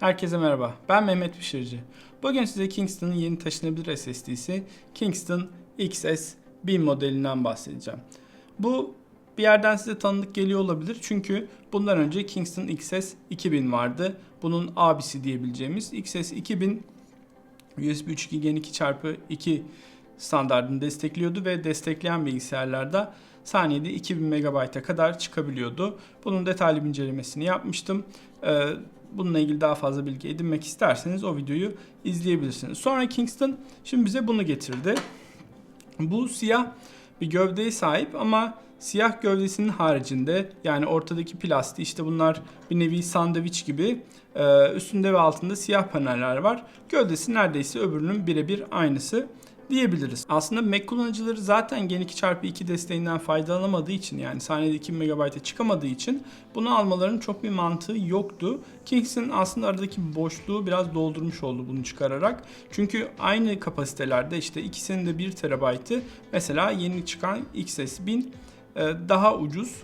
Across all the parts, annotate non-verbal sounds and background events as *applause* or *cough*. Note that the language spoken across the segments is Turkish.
Herkese merhaba. Ben Mehmet Pişirici. Bugün size Kingston'ın yeni taşınabilir SSD'si Kingston XS 1000 modelinden bahsedeceğim. Bu bir yerden size tanıdık geliyor olabilir çünkü bundan önce Kingston XS 2000 vardı. Bunun abisi diyebileceğimiz XS 2000 USB 3.2 Gen 2x2 standartını destekliyordu ve destekleyen bilgisayarlarda saniyede 2000 MB'a kadar çıkabiliyordu. Bunun detaylı bir incelemesini yapmıştım. Ee, bununla ilgili daha fazla bilgi edinmek isterseniz o videoyu izleyebilirsiniz. Sonra Kingston şimdi bize bunu getirdi. Bu siyah bir gövdeye sahip ama siyah gövdesinin haricinde yani ortadaki plastik işte bunlar bir nevi sandviç gibi e, üstünde ve altında siyah paneller var. Gövdesi neredeyse öbürünün birebir aynısı diyebiliriz. Aslında Mac kullanıcıları zaten Gen 2x2 desteğinden faydalanamadığı için yani saniyede 2 MB'a çıkamadığı için bunu almalarının çok bir mantığı yoktu. Kingston aslında aradaki boşluğu biraz doldurmuş oldu bunu çıkararak. Çünkü aynı kapasitelerde işte ikisinin de 1 TB'ı mesela yeni çıkan XS 1000 e, daha ucuz.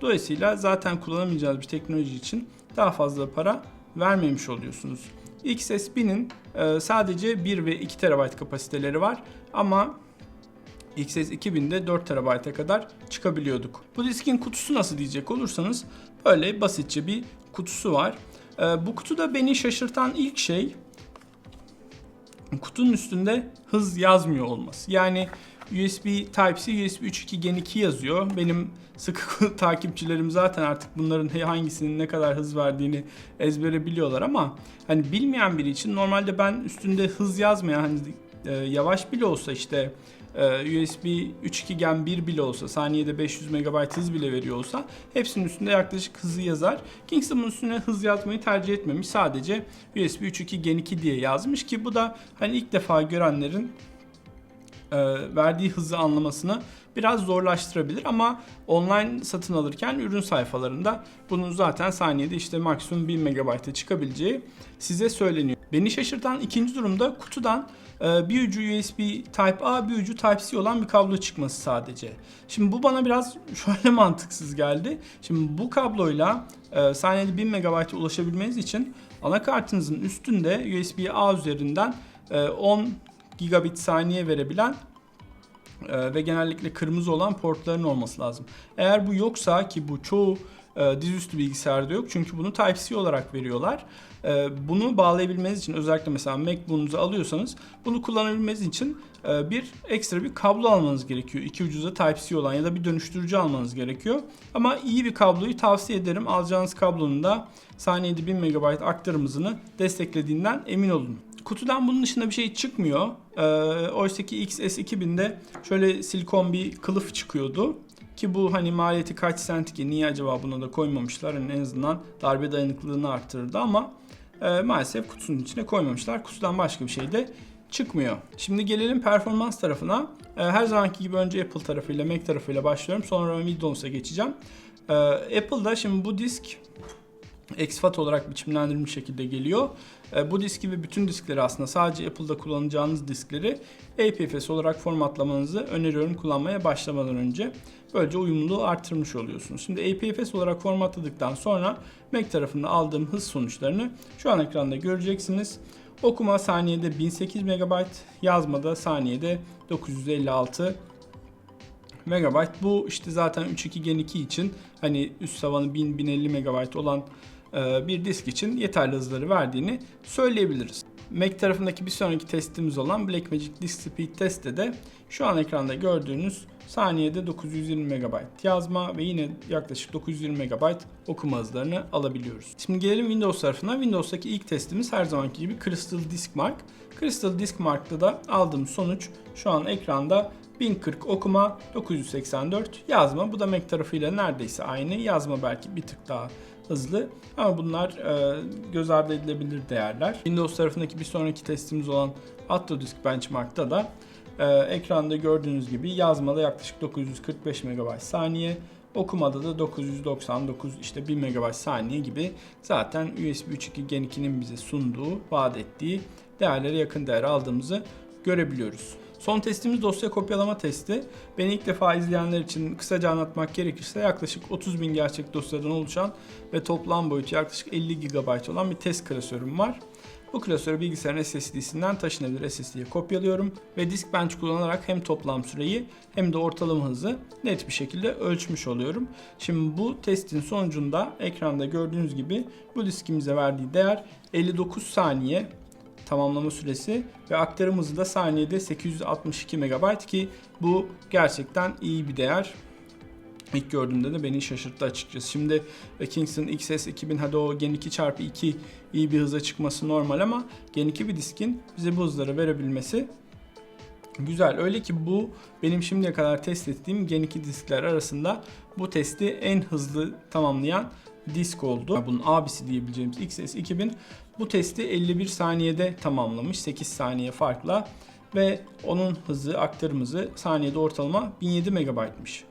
Dolayısıyla zaten kullanamayacağınız bir teknoloji için daha fazla para vermemiş oluyorsunuz. XS 1000'in e, sadece 1 ve 2 TB kapasiteleri var ama XS 2000'de 4 TB'a kadar çıkabiliyorduk. Bu diskin kutusu nasıl diyecek olursanız böyle basitçe bir kutusu var. E, bu kutuda beni şaşırtan ilk şey kutunun üstünde hız yazmıyor olması. Yani USB Type-C, USB 3.2 Gen 2 yazıyor. Benim sıkı *laughs* takipçilerim zaten artık bunların hangisinin ne kadar hız verdiğini ezbere biliyorlar ama hani bilmeyen biri için normalde ben üstünde hız yazmayan hani e, yavaş bile olsa işte e, USB 3.2 Gen 1 bile olsa saniyede 500 MB hız bile veriyor olsa hepsinin üstünde yaklaşık hızı yazar. Kingston bunun üstüne hız yazmayı tercih etmemiş. Sadece USB 3.2 Gen 2 diye yazmış ki bu da hani ilk defa görenlerin verdiği hızı anlamasını biraz zorlaştırabilir ama online satın alırken ürün sayfalarında bunun zaten saniyede işte maksimum 1000 MB'a çıkabileceği size söyleniyor. Beni şaşırtan ikinci durumda kutudan e, bir ucu USB Type A bir ucu Type C olan bir kablo çıkması sadece. Şimdi bu bana biraz *laughs* şöyle mantıksız geldi. Şimdi bu kabloyla e, saniyede 1000 MB'a ulaşabilmeniz için anakartınızın üstünde USB A üzerinden 10 gigabit saniye verebilen e, ve genellikle kırmızı olan portların olması lazım. Eğer bu yoksa ki bu çoğu e, dizüstü bilgisayarda yok çünkü bunu Type-C olarak veriyorlar. E, bunu bağlayabilmeniz için özellikle mesela MacBook'unuzu alıyorsanız bunu kullanabilmeniz için bir ekstra bir kablo almanız gerekiyor. İki ucuza Type-C olan ya da bir dönüştürücü almanız gerekiyor. Ama iyi bir kabloyu tavsiye ederim. Alacağınız kablonun da saniyede 1000 MB aktarım hızını desteklediğinden emin olun. Kutudan bunun dışında bir şey çıkmıyor. Ee, Oysa ki XS2000'de şöyle silikon bir kılıf çıkıyordu. Ki bu hani maliyeti kaç sent ki niye acaba buna da koymamışlar? Yani en azından darbe dayanıklılığını arttırırdı ama e, maalesef kutusunun içine koymamışlar. Kutudan başka bir şey de çıkmıyor. Şimdi gelelim performans tarafına. E, her zamanki gibi önce Apple tarafıyla Mac tarafıyla başlıyorum. Sonra Windows'a geçeceğim. E, Apple'da şimdi bu disk exFAT olarak biçimlendirilmiş şekilde geliyor. E, bu diski ve bütün diskleri aslında sadece Apple'da kullanacağınız diskleri APFS olarak formatlamanızı öneriyorum kullanmaya başlamadan önce. Böylece uyumluluğu artırmış oluyorsunuz. Şimdi APFS olarak formatladıktan sonra Mac tarafında aldığım hız sonuçlarını şu an ekranda göreceksiniz. Okuma saniyede 1008 MB, yazmada saniyede 956 MB. Bu işte zaten 3.2 Gen 2 için hani üst tavanı 1000-1050 MB olan bir disk için yeterli hızları verdiğini söyleyebiliriz. Mac tarafındaki bir sonraki testimiz olan Blackmagic Disk Speed Test'te de şu an ekranda gördüğünüz saniyede 920 MB yazma ve yine yaklaşık 920 MB okuma hızlarını alabiliyoruz. Şimdi gelelim Windows tarafına. Windows'taki ilk testimiz her zamanki gibi Crystal Disk Mark. Crystal Disk Mark'ta da aldığım sonuç şu an ekranda 1040 okuma, 984 yazma. Bu da Mac tarafıyla neredeyse aynı. Yazma belki bir tık daha hızlı ama bunlar e, göz ardı edilebilir değerler. Windows tarafındaki bir sonraki testimiz olan Autodisk Benchmark'ta da e, ekranda gördüğünüz gibi yazmada yaklaşık 945 MB saniye, okumada da 999 işte 1000 MB saniye gibi zaten USB 3.2 Gen 2'nin bize sunduğu, vaat ettiği değerlere yakın değer aldığımızı görebiliyoruz. Son testimiz dosya kopyalama testi. Beni ilk defa izleyenler için kısaca anlatmak gerekirse yaklaşık 30 bin gerçek dosyadan oluşan ve toplam boyutu yaklaşık 50 GB olan bir test klasörüm var. Bu klasörü bilgisayarın SSD'sinden taşınabilir SSD'ye kopyalıyorum ve disk bench kullanarak hem toplam süreyi hem de ortalama hızı net bir şekilde ölçmüş oluyorum. Şimdi bu testin sonucunda ekranda gördüğünüz gibi bu diskimize verdiği değer 59 saniye tamamlama süresi ve aktarım hızı da saniyede 862 MB ki bu gerçekten iyi bir değer. İlk gördüğümde de beni şaşırttı açıkçası. Şimdi e, Kingston XS 2000 hadi o Gen 2 çarpı 2 iyi bir hıza çıkması normal ama Gen 2 bir diskin bize bu hızları verebilmesi güzel. Öyle ki bu benim şimdiye kadar test ettiğim Gen 2 diskler arasında bu testi en hızlı tamamlayan disk oldu. Bunun abisi diyebileceğimiz XS 2000 bu testi 51 saniyede tamamlamış. 8 saniye farkla ve onun hızı aktarım hızı saniyede ortalama 1007 MB'mış.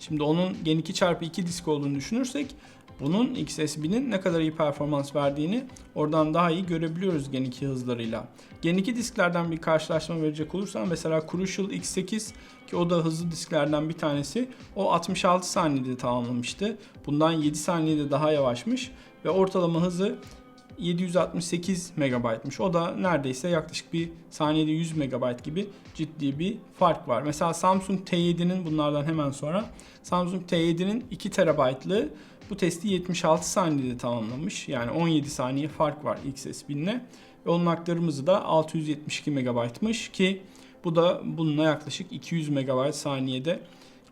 Şimdi onun Gen 2 çarpı 2 disk olduğunu düşünürsek bunun XS1000'in ne kadar iyi performans verdiğini oradan daha iyi görebiliyoruz Gen 2 hızlarıyla. Gen 2 disklerden bir karşılaşma verecek olursam mesela Crucial X8 ki o da hızlı disklerden bir tanesi o 66 saniyede tamamlamıştı. Bundan 7 saniyede daha yavaşmış ve ortalama hızı 768 MB'mış. O da neredeyse yaklaşık bir saniyede 100 MB gibi ciddi bir fark var. Mesela Samsung T7'nin bunlardan hemen sonra Samsung T7'nin 2 TB'lığı bu testi 76 saniyede tamamlamış. Yani 17 saniye fark var XS1000'le. Ve onun aktarım hızı da 672 MB'mış ki bu da bununla yaklaşık 200 MB saniyede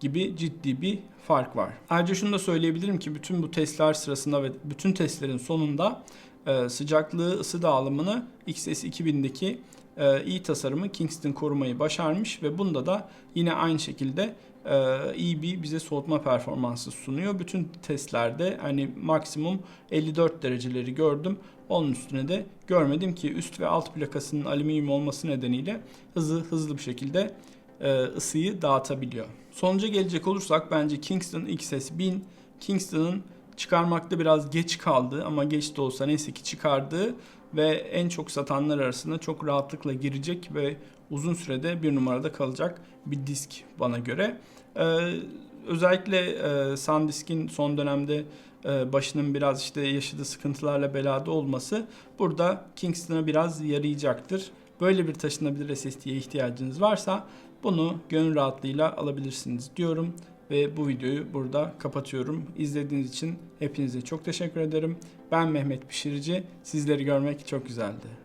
gibi ciddi bir fark var. Ayrıca şunu da söyleyebilirim ki bütün bu testler sırasında ve bütün testlerin sonunda e, sıcaklığı, ısı dağılımını XS2000'deki e, iyi tasarımı Kingston korumayı başarmış ve bunda da yine aynı şekilde e, iyi bir bize soğutma performansı sunuyor. Bütün testlerde hani maksimum 54 dereceleri gördüm. Onun üstüne de görmedim ki üst ve alt plakasının alüminyum olması nedeniyle hızı hızlı bir şekilde e, ısıyı dağıtabiliyor. Sonuca gelecek olursak bence Kingston XS1000 Kingston'ın çıkarmakta biraz geç kaldı ama geç de olsa neyse ki çıkardığı ve en çok satanlar arasında çok rahatlıkla girecek ve uzun sürede bir numarada kalacak bir disk bana göre. Ee, özellikle e, SanDisk'in son dönemde e, başının biraz işte yaşadığı sıkıntılarla belada olması burada Kingston'a biraz yarayacaktır. Böyle bir taşınabilir SSD'ye ihtiyacınız varsa bunu gönül rahatlığıyla alabilirsiniz diyorum ve bu videoyu burada kapatıyorum. İzlediğiniz için hepinize çok teşekkür ederim. Ben Mehmet Pişirici. Sizleri görmek çok güzeldi.